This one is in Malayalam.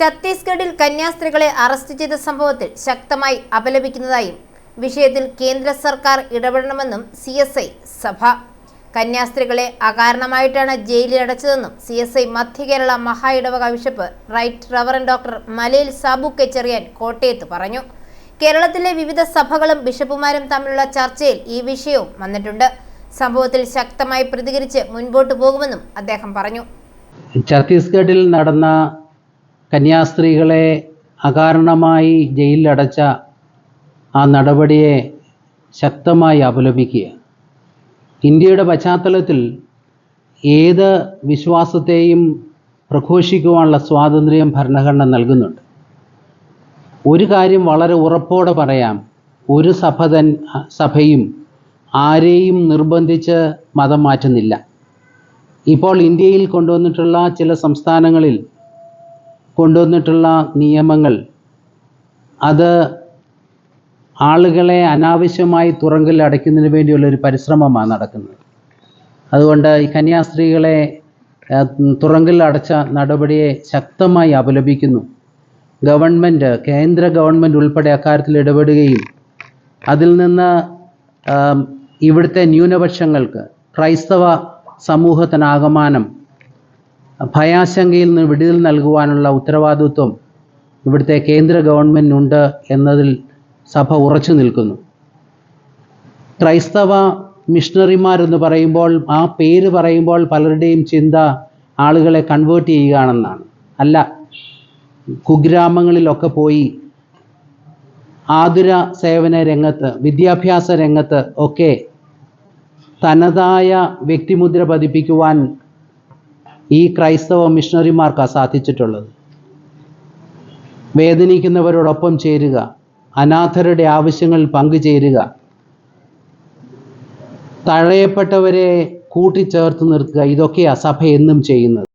ഛത്തീസ്ഗഡിൽ കന്യാസ്ത്രീകളെ അറസ്റ്റ് ചെയ്ത സംഭവത്തിൽ ശക്തമായി അപലപിക്കുന്നതായും വിഷയത്തിൽ കേന്ദ്ര സർക്കാർ ഇടപെടണമെന്നും സി എസ് ഐ സഭ. കന്യാസ്ത്രീകളെ അകാരണമായിട്ടാണ് ജയിലിൽ അടച്ചതെന്നും സി എസ് ഐ മധ്യ കേരള മഹാ ഇടവക ബിഷപ്പ് റൈറ്റ് റവറൻ ഡോക്ടർ മലയിൽ സാബു കെച്ചെറിയാൻ കോട്ടയത്ത് പറഞ്ഞു. കേരളത്തിലെ വിവിധ സഭകളും ബിഷപ്പുമാരും തമ്മിലുള്ള ചർച്ചയിൽ ഈ വിഷയവും വന്നിട്ടുണ്ട്. സംഭവത്തിൽ ശക്തമായി പ്രതികരിച്ച് മുൻപോട്ട് പോകുമെന്നും അദ്ദേഹം പറഞ്ഞു. ഛത്തീസ്ഗഡിൽ നടന്ന കന്യാസ്ത്രീകളെ അകാരണമായി ജയിലിലടച്ച ആ നടപടിയെ ശക്തമായി അപലപിക്കുക ഇന്ത്യയുടെ പശ്ചാത്തലത്തിൽ ഏത് വിശ്വാസത്തെയും പ്രഘോഷിക്കുവാനുള്ള സ്വാതന്ത്ര്യം ഭരണഘടന നൽകുന്നുണ്ട്. ഒരു കാര്യം വളരെ ഉറപ്പോടെ പറയാം. ഒരു സഭ തൻ സഭയും ആരെയും നിർബന്ധിച്ച് മതം മാറ്റുന്നില്ല. ഇപ്പോൾ ഇന്ത്യയിൽ കൊണ്ടുവന്നിട്ടുള്ള ചില സംസ്ഥാനങ്ങളിൽ കൊണ്ടുവന്നിട്ടുള്ള നിയമങ്ങൾ അത് ആളുകളെ അനാവശ്യമായി തുറങ്കിൽ അടയ്ക്കുന്നതിന് വേണ്ടിയുള്ള ഒരു പരിശ്രമമാണ് നടക്കുന്നത്. അതുകൊണ്ട് ഈ കന്യാസ്ത്രീകളെ തുറങ്കിൽ അടച്ച നടപടിയെ ശക്തമായി അപലപിക്കുന്നു. ഗവൺമെന്റ് കേന്ദ്ര ഗവൺമെന്റ് ഉൾപ്പെടെ അക്കാര്യത്തിൽ ഇടപെടുകയും അതിൽ നിന്ന് ഇവിടുത്തെ ന്യൂനപക്ഷങ്ങൾക്ക് ക്രൈസ്തവ സമൂഹത്തിനാകമാനം ഭയാശങ്കയിൽ നിന്ന് വിടുതൽ നൽകുവാനുള്ള ഉത്തരവാദിത്വം ഇവിടുത്തെ കേന്ദ്ര ഗവൺമെന്റിനുണ്ട് എന്നതിൽ സഭ ഉറച്ചു നിൽക്കുന്നു. ക്രൈസ്തവ മിഷണറിമാരെന്ന് പറയുമ്പോൾ ആ പേര് പറയുമ്പോൾ പലരുടെയും ചിന്ത ആളുകളെ കൺവേർട്ട് ചെയ്യുകയാണെന്നാണ്. അല്ല കുഗ്രാമങ്ങളിലൊക്കെ പോയി ആതുര സേവന രംഗത്ത് വിദ്യാഭ്യാസ രംഗത്ത് ഒക്കെ തനതായ വ്യക്തിമുദ്ര പതിപ്പിക്കുവാൻ ഈ ക്രൈസ്തവ മിഷണറിമാർക്കാണ് സാധിച്ചിട്ടുള്ളത് വേദനിക്കുന്നവരോടൊപ്പം ചേരുക. അനാഥരുടെ ആവശ്യങ്ങളിൽ പങ്കുചേരുക തഴയപ്പെട്ടവരെ കൂട്ടിച്ചേർത്ത് നിർത്തുക. ഇതൊക്കെയാണ് സഭ എന്നും ചെയ്യുന്നത്.